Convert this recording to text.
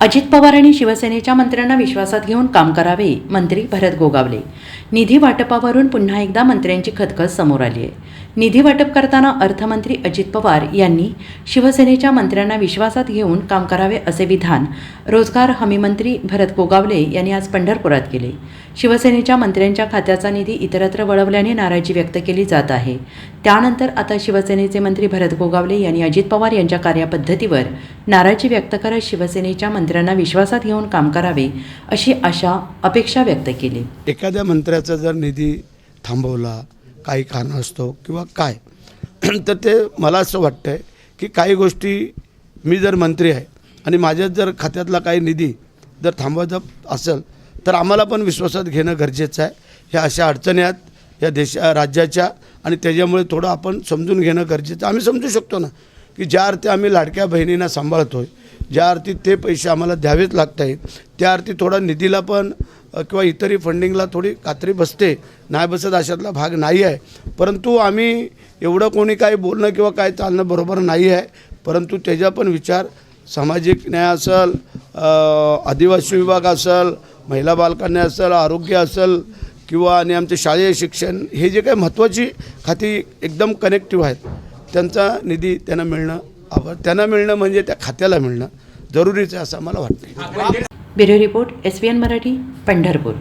अजित पवार आणि शिवसेनेच्या मंत्र्यांना विश्वासात घेऊन काम करावे मंत्री भरत गोगावले. निधी वाटपावरून पुन्हा एकदा मंत्र्यांची खतखत समोर आली आहे. निधी वाटप करताना अर्थमंत्री अजित पवार यांनी शिवसेनेच्या मंत्र्यांना विश्वासात घेऊन काम करावे असे विधान रोजगार हमी मंत्री भरत गोगावले यांनी आज पंढरपुरात केले. शिवसेनेच्या मंत्र्यांच्या खात्याचा निधी इतरत्र वळवल्याने नाराजी व्यक्त केली जात आहे. त्यानंतर आता शिवसेनेचे मंत्री भरत गोगावले यांनी अजित पवार यांच्या कार्यपद्धतीवर नाराजी व्यक्त करत शिवसेनेच्या मंत्र्यांना विश्वासात घेऊन काम करावे अशी आशा अपेक्षा व्यक्त केली. एखाद्या मंत्र्याचा जर निधी थांबवला काही कारण असतो किंवा काय तर ते मला असं वाटतं आहे की काही गोष्टी मी जर मंत्री आहे आणि माझ्या जर खात्यातला काही निधी जर थांबवायचा असेल तर आम्हाला पण विश्वासात घेणं गरजेचं आहे. ह्या अशा अडचणी आहेत या देशा राज्याच्या आणि त्याच्यामुळे थोडं आपण समजून घेणं गरजेचं आम्ही समजू शकतो ना. की ज्या अर्थी आम्ही लाडक्या बहिणींना सांभाळतो आहे ज्या अर्थी ते पैसे आम्हाला द्यावेच लागत आहेत त्या अर्थी थोडा निधीला पण किंवा इतरही फंडिंगला थोडी कात्री बसते नाही बसत अशातला भाग नाही आहे. परंतु आम्ही एवढं कोणी काही बोलणं किंवा काय चालणं बरोबर नाही आहे परंतु त्याचा पण विचार सामाजिक न्याय असेल आदिवासी विभाग असेल महिला बालकांना असेल आरोग्य असेल किंवा आणि आमचे शालेय शिक्षण हे जे काही महत्त्वाची खाती एकदम कनेक्टिव्ह आहेत. त्यांचा निधी त्यांना मिळणं त्यांना मिळणं म्हणजे त्या खात्याला मिळणं जरुरीचं आहे असं मला वाटतं bureau report S Marathi Pandharpur.